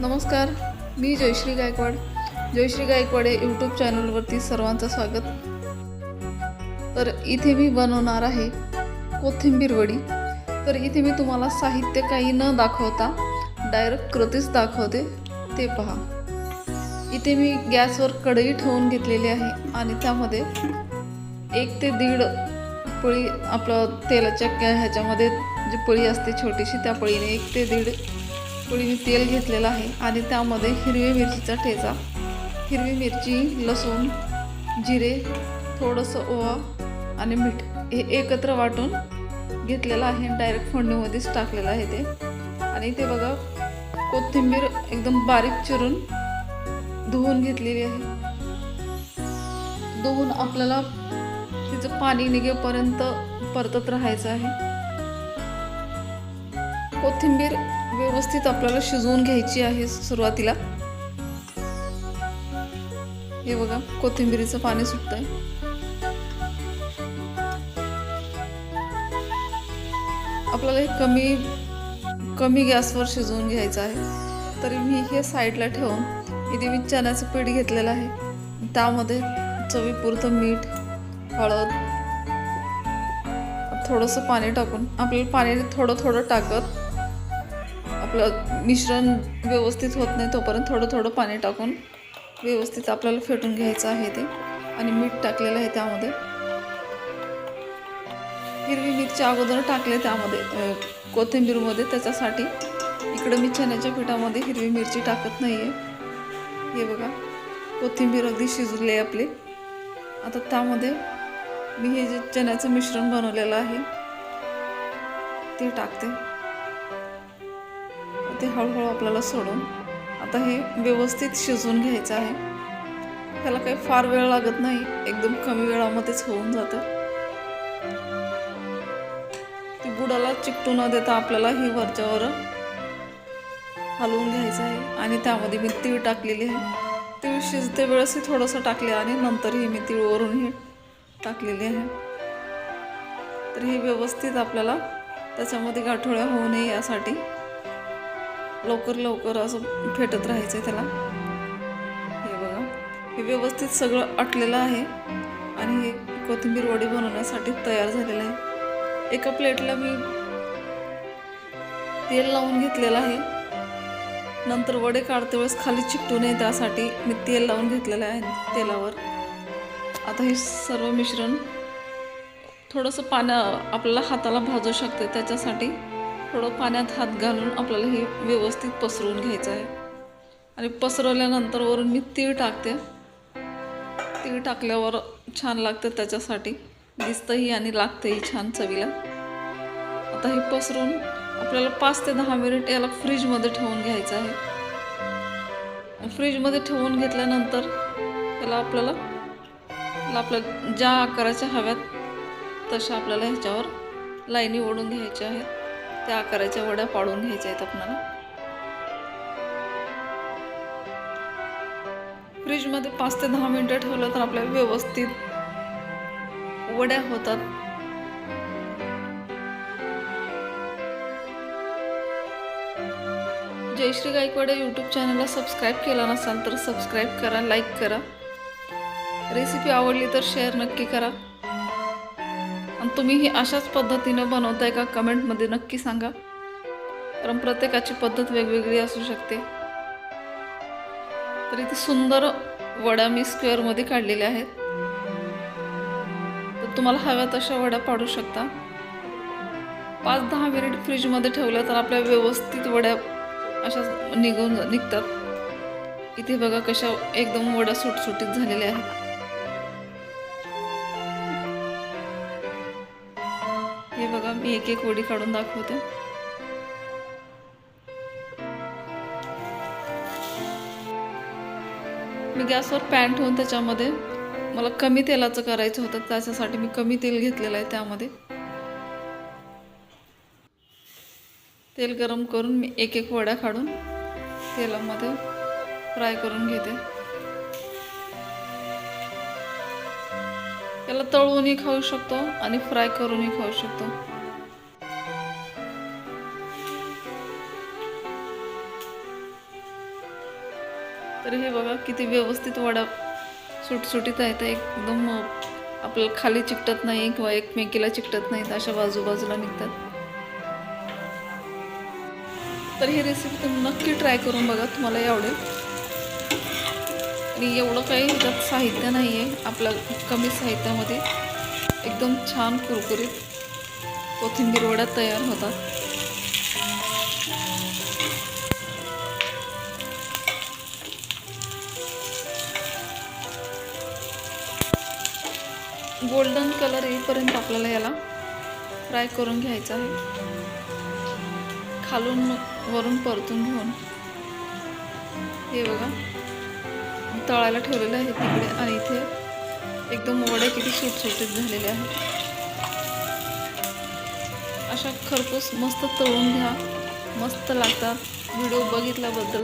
नमस्कार मी जयश्री गायकवाड. जयश्री गायकवाड या यूट्यूब चॅनलवरती सर्वांचं स्वागत. तर इथे मी बनवणार आहे कोथिंबीर वडी. तर इथे मी तुम्हाला साहित्य काही न दाखवता डायरेक्ट कृतीच दाखवते ते पहा. इथे मी गॅसवर कढई ठेवून घेतलेली आहे आणि त्यामध्ये एक ते दीड पळी आपलं तेलाच्या ह्याच्यामध्ये जी पळी असते छोटीशी त्या पळीने एक ते दीड मी तेल घेतलेलं आहे. आणि त्यामध्ये हिरवी मिरचीचा ठेचा हिरवी मिरची लसूण जिरे थोडंसं ओवा आणि मीठ हे एकत्र वाटून घेतलेलं आहे. डायरेक्ट फोडणीमध्येच टाकलेलं आहे ते. आणि ते बघा कोथिंबीर एकदम बारीक चिरून धुवून घेतलेली आहे. धुवून आपल्याला तिचं पाणी निघेपर्यंत परतत राहायचं आहे. कोथिंबीर व्यवस्थित आपल्याला शिजवून घ्यायची आहे सुरुवातीला. हे बघा कोथिंबीरीचं पाणी सुटतंय. आपल्याला हे कमी कमी गॅसवर शिजवून घ्यायचं आहे. तरी मी हे साईडला ठेवून इथे मी चण्याचं पीठ घेतलेलं आहे. त्यामध्ये चवीपुरतं मीठ हळद थोडंसं पाणी टाकून आपल्याला पाणी थोडं थोडं टाकत आपलं मिश्रण व्यवस्थित होत नाही तोपर्यंत थोडं थोडं पाणी टाकून व्यवस्थित आपल्याला फेटून घ्यायचं आहे ते. आणि मीठ टाकलेलं आहे त्यामध्ये. हिरवी मिरची अगोदर टाकले त्यामध्ये कोथिंबीरमध्ये त्याच्यासाठी. इकडं मी चण्याच्या पिठामध्ये हिरवी मिरची टाकत नाही आहे हे बघा कोथिंबीर अगदी शिजले आहे आपले. आता त्यामध्ये मी हे जे चण्याचं मिश्रण बनवलेलं आहे ते टाकते. ते हळूहळू आपल्याला सोडून आता हे व्यवस्थित शिजवून घ्यायचं आहे. त्याला काही फार वेळ लागत नाही. एकदम कमी वेळामध्येच होऊन जातं. ती बुडाला चिकटू न देता आपल्याला ही वरच्यावर हलवून घ्यायचं आहे. आणि त्यामध्ये मी तीळ टाकलेली आहे. तीळ शिजते वेळेसही थोडंसं टाकले आणि नंतरही मी तीळ टाकलेली आहे. तर हे व्यवस्थित आपल्याला त्याच्यामध्ये गाठोळ्या होऊ नये यासाठी लवकर लवकर असं फेटत राहायचं आहे त्याला. हे बघा हे व्यवस्थित सगळं आटलेलं आहे आणि हे कोथिंबीर वडी बनवण्यासाठी तयार झालेलं आहे. एका प्लेटला मी तेल लावून घेतलेलं आहे. नंतर वडे काढते वेळेस खाली चिकटू नये त्यासाठी मी तेल लावून घेतलेलं आहे तेलावर. आता हे सर्व मिश्रण थोडंसं पाण्या आपल्याला हाताला भाजू शकते त्याच्यासाठी. थोडं पाण्यात हात घालून आपल्याला हे व्यवस्थित पसरवून घ्यायचं आहे. आणि पसरवल्यानंतर वरून मी तीळ टाकते. तीळ टाकल्यावर छान लागतं त्याच्यासाठी. दिसतंही आणि लागतंही छान चवीला. आता हे पसरून आपल्याला पाच ते दहा मिनिट याला फ्रीजमध्ये ठेवून घ्यायचं आहे. फ्रीजमध्ये ठेवून घेतल्यानंतर त्याला आपल्याला आपल्या ज्या आकाराच्या हव्यात तशा आपल्याला ह्याच्यावर लाईनी ओढून घ्यायच्या आहेत. त्या आकाराच्या वड्या पाडून घ्यायच्या आहेत आपल्याला फ्रीजमध्ये पाच ते दहा मिनटं ठेवलं तर आपल्याला व्यवस्थित वड्या होतात. जयश्री गायकवाड यूट्यूब चॅनलला सबस्क्राईब केला नसाल तर सबस्क्राईब करा लाईक करा. रेसिपी आवडली तर शेअर नक्की करा. आणि तुम्ही ही अशाच पद्धतीनं बनवताय का? कमेंटमध्ये नक्की सांगा. कारण प्रत्येकाची पद्धत वेगवेगळी असू शकते. तर इथे सुंदर वड्या मी स्क्वेअरमध्ये काढलेल्या आहेत. तर तुम्हाला हव्या तशा वड्या पाडू शकता. पाच दहा मिनिट फ्रीजमध्ये ठेवल्या तर आपल्या व्यवस्थित वड्या अशा निघून निघतात. इथे बघा कशा एकदम वड्या सुटसुटीत झालेल्या आहेत. मी एक एक वडी काढून दाखवते. मी गॅसवर पॅन ठेवून त्याच्यामध्ये मला कमी तेलाचं करायचं होतं त्याच्यासाठी मी कमी तेल घेतलेलं आहे त्यामध्ये. तेल गरम करून मी एक एक वड्या काढून तेलामध्ये फ्राय करून घेते. याला तळूनही खाऊ शकतो आणि फ्राय करूनही खाऊ शकतो. तर हे बघा किती व्यवस्थित वडा सुटसुटीत आहेत. एकदम आपल्याला खाली चिकटत नाही किंवा एकमेकीला चिकटत नाहीत अशा बाजूबाजूला निघतात. तर ही रेसिपी तुम्ही नक्की ट्राय करून बघा तुम्हालाही आवडेल. आणि एवढं काही ह्याच्यात साहित्य नाही आहे आपल्या कमी साहित्यामध्ये. एकदम छान कुरकुरीत कोथिंबीर वड्या तयार होतात. गोल्डन कलर येईपर्यंत आपल्याला याला फ्राय करून घ्यायचा आहे. खालून वरून परतून घेऊन. हे बघा. तळायला ठेवलेलं आहे तिकडे आणि इथे एकदम वडे किती सुटसुटीत झालेले आहेत. अशा खरपूस मस्त तळून घ्या. मस्त लागतात. व्हिडिओ बघितल्याबद्दल